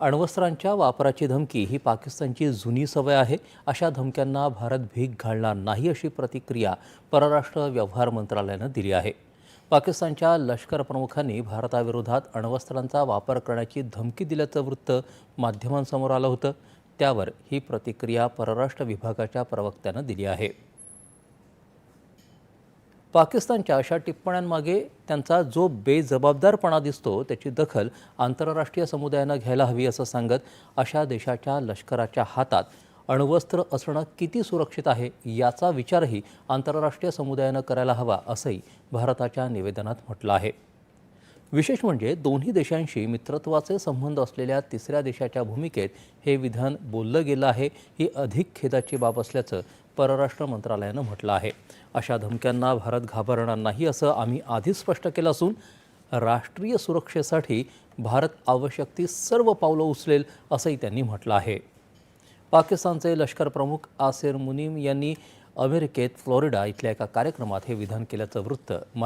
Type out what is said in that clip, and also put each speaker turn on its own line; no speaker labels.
अण्वस्त्रांच्या वापराची धमकी ही पाकिस्तानची जुनी सवय आहे. अशा धमक्यांना भारत भीक घालणार नाही अशी प्रतिक्रिया परराष्ट्र व्यवहार मंत्रालयानं दिली आहे. पाकिस्तानच्या लष्कर प्रमुखांनी भारताविरोधात अण्वस्त्रांचा वापर करण्याची धमकी दिल्याचं वृत्त माध्यमांसमोर आलं होतं. त्यावर ही प्रतिक्रिया परराष्ट्र विभागाच्या प्रवक्त्यानं दिली आहे. पाकिस्तानच्या अशा टिप्पण्यांमागे त्यांचा जो बेजबाबदारपणा दिसतो त्याची दखल आंतरराष्ट्रीय समुदायानं घ्यायला हवी असं सांगत अशा देशाच्या लष्कराच्या हातात अण्वस्त्र असणं किती सुरक्षित आहे याचा विचारही आंतरराष्ट्रीय समुदायानं करायला हवा असंही भारताच्या निवेदनात म्हटलं आहे. विशेष म्हणजे दोन्ही देशांशी मित्रत्वाचे संबंध असलेल्या तिसऱ्या देशाच्या भूमिकेत हे विधान बोललं गेलं आहे ही अधिक खेदाची बाब असल्याचं परराष्ट्र मंत्रालयानं म्हटलं आहे. अशा धमक्यांना भारत घाबरणार नाही असं आम्ही आधीच स्पष्ट केलं असून राष्ट्रीय सुरक्षेसाठी भारत आवश्यक ती सर्व पावलं उचलेल असंही त्यांनी म्हटलं आहे. पाकिस्तानचे लष्कर प्रमुख आसेर मुनीम यांनी अमेरिकेत फ्लोरिडा इथल्या एका कार्यक्रमात हे विधान केल्याचं वृत्त माध्यम